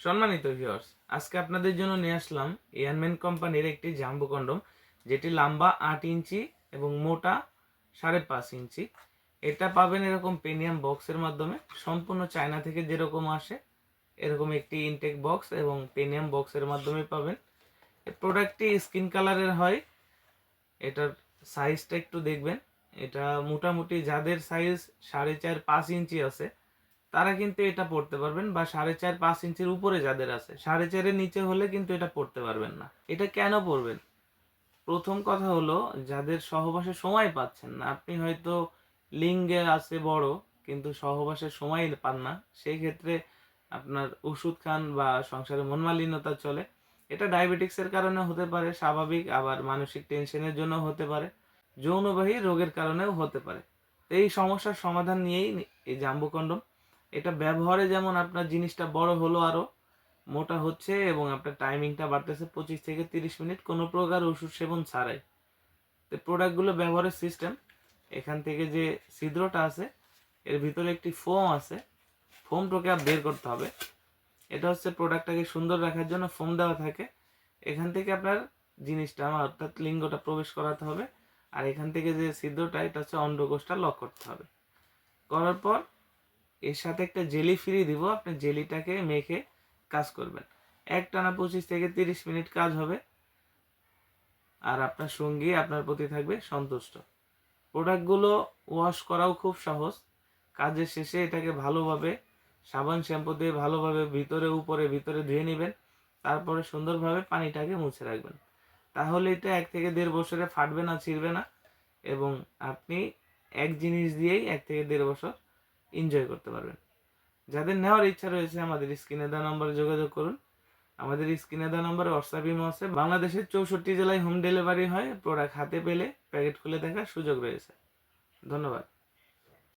সম্মানিত ভিউয়ার্স আজকে আপনাদের জন্য নিয়ে আসলাম এয়ারম্যান কোম্পানির একটি জাম্বো কন্ডম, যেটি লম্বা আট ইঞ্চি এবং মোটা সাড়ে পাঁচ ইঞ্চি। এটা পাবেন এরকম পেনিয়াম বক্সের মাধ্যমে, সম্পূর্ণ চায়না থেকে যেরকম আসে, এরকম একটি ইনটেক বক্স এবং পেনিয়াম বক্সের মাধ্যমে পাবেন। প্রোডাক্টটি স্কিন কালারের হয়, এটার সাইজটা একটু দেখবেন। এটা মোটামুটি যাদের সাইজ সাড়ে চার পাঁচ ইঞ্চি আছে তারা কিন্তু এটা পড়তে পারবেন বা সাড়ে চার, পাঁচ ইঞ্চির উপরে যাদের আছে, সাড়ে চারের নিচে হলে কিন্তু এটা পড়তে পারবেন না। এটা কেন পড়বেন? প্রথম কথা হলো, যাদের সহবাসে সময় পাচ্ছেন না, আপনি হয়তো লিঙ্গে আছে বড়, কিন্তু সহবাসের সময় পান না সেই ক্ষেত্রে আপনার ওষুধ খান বা সংসারে মনমালিন্যতা চলে। এটা ডায়াবেটিক্সের কারণে হতে পারে, স্বাভাবিক, আবার মানসিক টেনশনের জন্য হতে পারে, যৌনবাহী রোগের কারণেও হতে পারে। এই সমস্যার সমাধান নিয়েই এই জাম্বু কন্ডম এটা ব্যবহারে যেমন আপনার জিনিসটা বড় হলো আরও, মোটা হচ্ছে এবং আপনার টাইমিংটা বাড়তেছে পঁচিশ থেকে তিরিশ মিনিট, কোনো প্রকার ওষুধ সেবন ছাড়াই। তো প্রোডাক্টগুলো ব্যবহারের সিস্টেম, এখান থেকে যে ছিদ্রটা আছে, এর ভিতরে একটি ফোম আছে, ফোমটাকে বের করতে হবে। এটা হচ্ছে প্রোডাক্টটাকে সুন্দর রাখার জন্য ফোম দেওয়া থাকে। এখান থেকে আপনার জিনিসটা, আমার অর্থাৎ লিঙ্গটা প্রবেশ করাতে হবে। আর এখান থেকে যে ছিদ্রটা, এটা হচ্ছে অন্ডকোষটা লক করতে হবে। করার পর এর সাথে একটা জেলি ফ্রি দিব, আপনি জেলিটাকে মেখে কাজ করবেন। এক টানা পঁচিশ থেকে তিরিশ মিনিট কাজ হবে। আর আপনার সঙ্গী আপনার প্রতি থাকবে সন্তুষ্ট। প্রোডাক্টগুলো ওয়াশ করাও খুব সহজ। কাজের শেষে এটাকে ভালোভাবে সাবান, শ্যাম্পু দিয়ে ভালোভাবে ভিতরে, উপরে, ভিতরে ধুয়ে নেবেন। তারপরে সুন্দরভাবে পানিটাকে মুছে রাখবেন। তাহলে এটা এক থেকে দেড় বছরে ফাটবে না, ছিঁড়বে না। এবং আপনি এক জিনিস দিয়েই এক থেকে দেড় বছর এনজয় করতে পারবেন। যাদের নেওয়ার ইচ্ছা রয়েছে আমাদের স্ক্রিনে দেওয়া নম্বরে যোগাযোগ করুন। আমাদের স্ক্রিনে দেওয়া নম্বরে হোয়াটসঅ্যাপ ইমো আছে। বাংলাদেশের চৌষট্টি জেলায় হোম ডেলিভারি হয়। প্রোডাক্ট হাতে পেলে প্যাকেট খুলে দেখার সুযোগ রয়েছে। ধন্যবাদ।